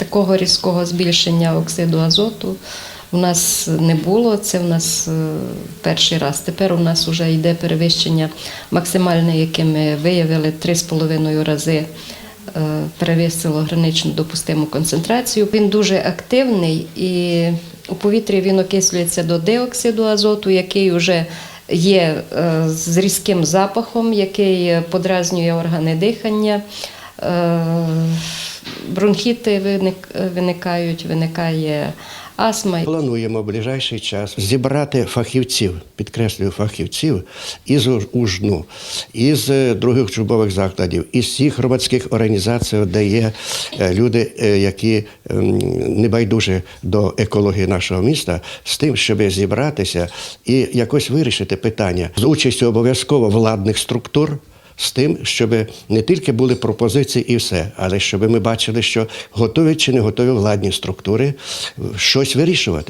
такого різкого збільшення оксиду азоту у нас не було. Це в нас е, перший раз. Тепер у нас вже йде перевищення максимальне, яке ми виявили 3,5 рази. е, Перевисило гранично допустиму концентрацію. Він дуже активний і у повітрі він окислюється до диоксиду азоту, який вже є е, з різким запахом, який подразнює органи дихання. Бронхіти виник- виникають, виникає астма. Плануємо в ближайший час зібрати фахівців, підкреслюю фахівців із Уж- УЖНУ, із е, других учбових закладів, із всіх громадських організацій, де є е, люди, е, які ем, небайдужі до екології нашого міста, з тим, щоб зібратися і якось вирішити питання з участю обов'язково владних структур. З тим, щоб не тільки були пропозиції і все, але щоб ми бачили, що готові чи не готові владні структури щось вирішувати.